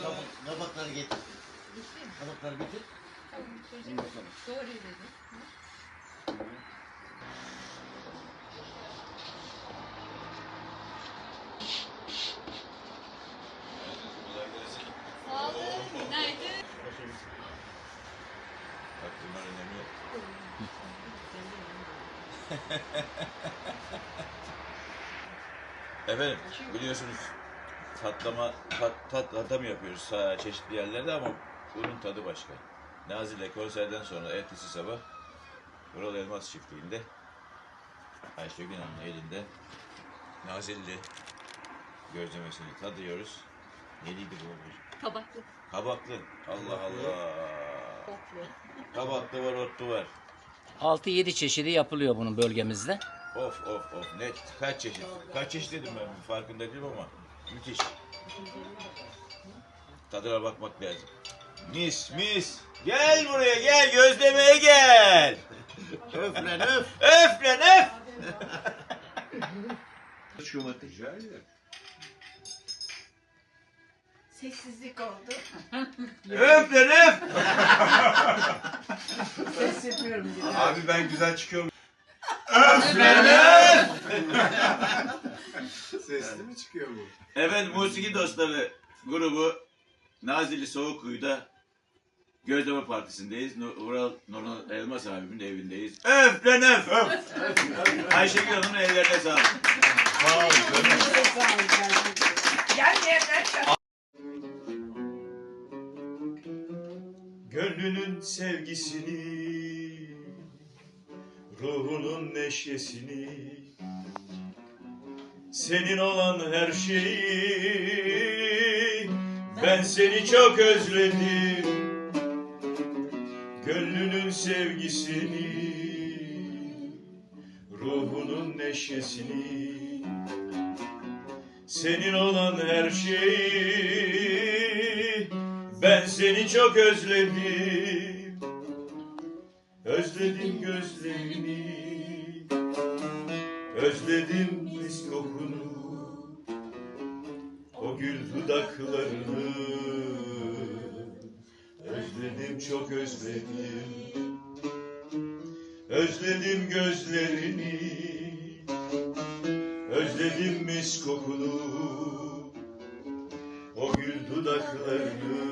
Tabakları getir. Gitti mi? Tabakları getir. Tamam çocuk. Bunu bakalım. Doğru dedi. Sağ olun. Günaydın. Bak bunlar önemli. Efendim biliyorsunuz tatlama tat, tat, tatlama yapıyoruz çeşitli yerlerde ama bunun tadı başka. Nazil'le konserden sonra ertesi sabah Vural Elmas çiftliğinde Ayşegül Hanım'ın elinde Nazilli gözlemesini tadıyoruz. Neliydi bu? Tabaklı. Kabaklı. Allah Allah. Kabaklı var, otlu var. 6-7 çeşidi yapılıyor bunun bölgemizde. Of of of ne kaç çeşit kaç çeşit dedim ben farkında değilim ama müthiş. Tadına bakmak lazım. Mis mis gel buraya gel gözlemeye gel. Öf lan öf. Öf lan öf. Sessizlik oldu. Öf lan öf. Ses yapıyorum Abi ben güzel çıkıyorum. Sesli mi çıkıyor bu? Efendim musiki dostları grubu Nazilli Soğukkuyu'da Gözleme Partisi'ndeyiz. Ural Nurhan Elmas abimin evindeyiz. Öf lan öf. Ayşegül Hanım'ın ellerine sağlık. Gönlünün sevgisini, ruhunun neşesini, senin olan her şeyi, ben seni çok özledim. Gönlünün sevgisini, ruhunun neşesini, senin olan her şeyi, ben seni çok özledim. Özledim gözlerini, özledim mis kokunu, o gül dudaklarını. Özledim çok özledim, özledim gözlerini, özledim mis kokunu, o gül dudaklarını